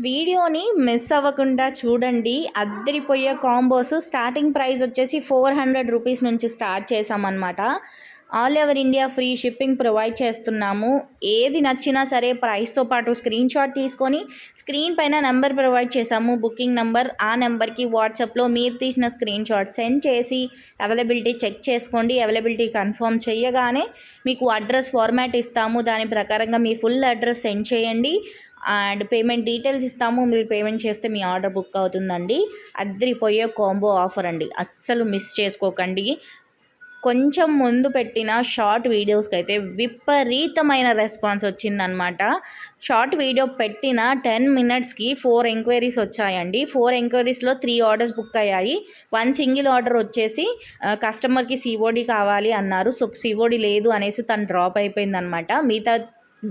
వీడియోని మిస్ అవ్వకుండా చూడండి. అద్దరిపోయే కాంబోస్. స్టార్టింగ్ ప్రైస్ వచ్చేసి ఫోర్ హండ్రెడ్ రూపీస్ నుంచి స్టార్ట్ చేసామన్నమాట all over India free shipping provide చేస్తున్నాము. ఏది నచ్చినా సరే ప్రైస్తో పాటు స్క్రీన్ షాట్ తీసుకొని స్క్రీన్ పైన నెంబర్ ప్రొవైడ్ చేసాము బుకింగ్ నెంబర్ ఆ నెంబర్కి వాట్సాప్లో మీరు తీసిన స్క్రీన్ షాట్ సెండ్ చేసి అవైలబిలిటీ చెక్ చేసుకోండి. అవైలబిలిటీ కన్ఫర్మ్ చేయగానే మీకు అడ్రస్ ఫార్మాట్ ఇస్తాము. దాని ప్రకారంగా మీ ఫుల్ అడ్రస్ సెండ్ చేయండి. అండ్ పేమెంట్ డీటెయిల్స్ ఇస్తాము. మీరు పేమెంట్ చేస్తే మీ ఆర్డర్ బుక్ అవుతుందండి. అద్దరిపోయే కాంబో ఆఫర్ అండి. అస్సలు మిస్ చేసుకోకండి. కొంచెం ముందు పెట్టిన షార్ట్ వీడియోస్కి అయితే విపరీతమైన రెస్పాన్స్ వచ్చిందనమాట షార్ట్ వీడియో పెట్టిన టెన్ మినిట్స్కి ఫోర్ ఎంక్వైరీస్ వచ్చాయండి. ఫోర్ ఎంక్వైరీస్లో త్రీ ఆర్డర్స్ బుక్ అయ్యాయి. వన్ సింగిల్ ఆర్డర్ వచ్చేసి కస్టమర్కి సిఓడి కావాలి అన్నారు. సో సిఓడి లేదు అనేసి తను డ్రాప్ అయిపోయిందనమాట మిగతా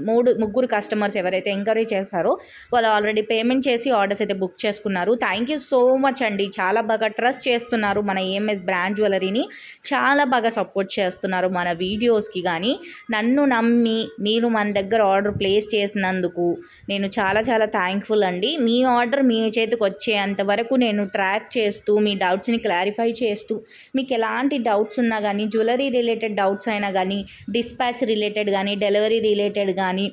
మూడు ముగ్గురు కస్టమర్స్ ఎవరైతే ఎంకరేజ్ చేశారో వాళ్ళు ఆల్రెడీ పేమెంట్ చేసి ఆర్డర్స్ అయితే బుక్ చేసుకున్నారు. థ్యాంక్ యూ సో మచ్ అండి. చాలా బాగా ట్రస్ట్ చేస్తున్నారు మన ఏఎంఎస్ బ్రాండ్ జ్యువెలరీని చాలా బాగా సపోర్ట్ చేస్తున్నారు మన వీడియోస్కి కానీ నన్ను నమ్మి మీరు మన దగ్గర ఆర్డర్ ప్లేస్ చేసినందుకు నేను చాలా చాలా థ్యాంక్ఫుల్ అండి. మీ ఆర్డర్ మీ చేతికి వచ్చేంత వరకు నేను ట్రాక్ చేస్తూ మీ డౌట్స్ని క్లారిఫై చేస్తూ మీకు ఎలాంటి డౌట్స్ ఉన్నా కానీ జ్యువెలరీ రిలేటెడ్ డౌట్స్ అయినా కానీ డిస్పాచ్ రిలేటెడ్ కానీ డెలివరీ రిలేటెడ్ కానీ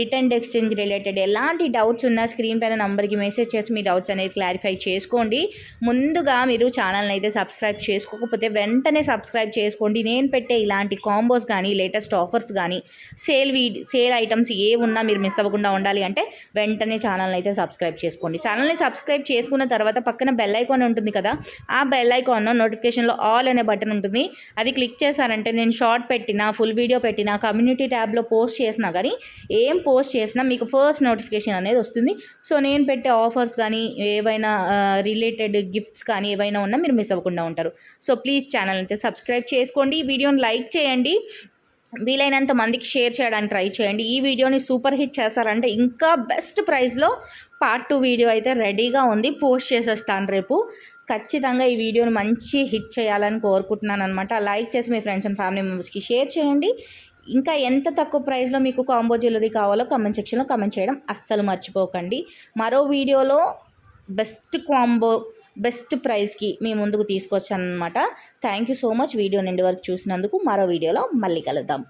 రిటర్న్ ఎక్స్చేంజ్ రిలేటెడ్ ఎలాంటి డౌట్స్ ఉన్నా స్క్రీన్ పైన నంబర్కి మెసేజ్ చేసి మీ డౌట్స్ అనేది క్లారిఫై చేసుకోండి. ముందుగా మీరు ఛానల్ని అయితే సబ్స్క్రైబ్ చేసుకోకపోతే వెంటనే సబ్స్క్రైబ్ చేసుకోండి. నేను పెట్టే ఇలాంటి కాంబోస్ కానీ లేటెస్ట్ ఆఫర్స్ కానీ సేల్ వీ సేల్ ఐటమ్స్ ఏ ఉన్నా మీరు మిస్ అవ్వకుండా ఉండాలి అంటే వెంటనే ఛానల్ని అయితే సబ్స్క్రైబ్ చేసుకోండి. ఛానల్ని సబ్స్క్రైబ్ చేసుకున్న తర్వాత పక్కన బెల్ ఐకాన్ ఉంటుంది కదా ఆ బెల్ ఐకాన్ నోటిఫికేషన్లో ఆల్ అనే బటన్ ఉంటుంది. అది క్లిక్ చేశారంటే నేను షార్ట్ పెట్టిన ఫుల్ వీడియో పెట్టిన కమ్యూనిటీ ట్యాబ్లో పోస్ట్ చేసినా కానీ ఏం పోస్ట్ చేసినా మీకు ఫస్ట్ నోటిఫికేషన్ అనేది వస్తుంది. సో నేను పెట్టే ఆఫర్స్ కానీ ఏవైనా రిలేటెడ్ గిఫ్ట్స్ కానీ ఏవైనా ఉన్నా మీరు మిస్ అవ్వకుండా ఉంటారు. సో ప్లీజ్ ఛానల్ అయితే సబ్స్క్రైబ్ చేసుకోండి. వీడియోని లైక్ చేయండి. వీలైనంత మందికి షేర్ చేయడానికి ట్రై చేయండి. ఈ వీడియోని సూపర్ హిట్ చేస్తారంటే ఇంకా బెస్ట్ ప్రైస్లో పార్ట్ టూ వీడియో అయితే రెడీగా ఉంది. పోస్ట్ చేసేస్తాను రేపు. ఖచ్చితంగా ఈ వీడియోని మంచి హిట్ చేయాలని కోరుకుంటున్నాను అనమాట లైక్ చేసి మీ ఫ్రెండ్స్ అండ్ ఫ్యామిలీ మెంబర్స్కి షేర్ చేయండి. ఇంకా ఎంత తక్కువ ప్రైస్లో మీకు కాంబో జ్యువెలరీ కావాలో కమెంట్ సెక్షన్లో కమెంట్ చేయడం అస్సలు మర్చిపోకండి. మరో వీడియోలో బెస్ట్ కాంబో బెస్ట్ ప్రైస్కి మీ ముందుకు తీసుకొచ్చాను అనమాట thank you so much video నిండి వరకు చూసినందుకు మరో వీడియోలో మళ్ళీ కలుద్దాం.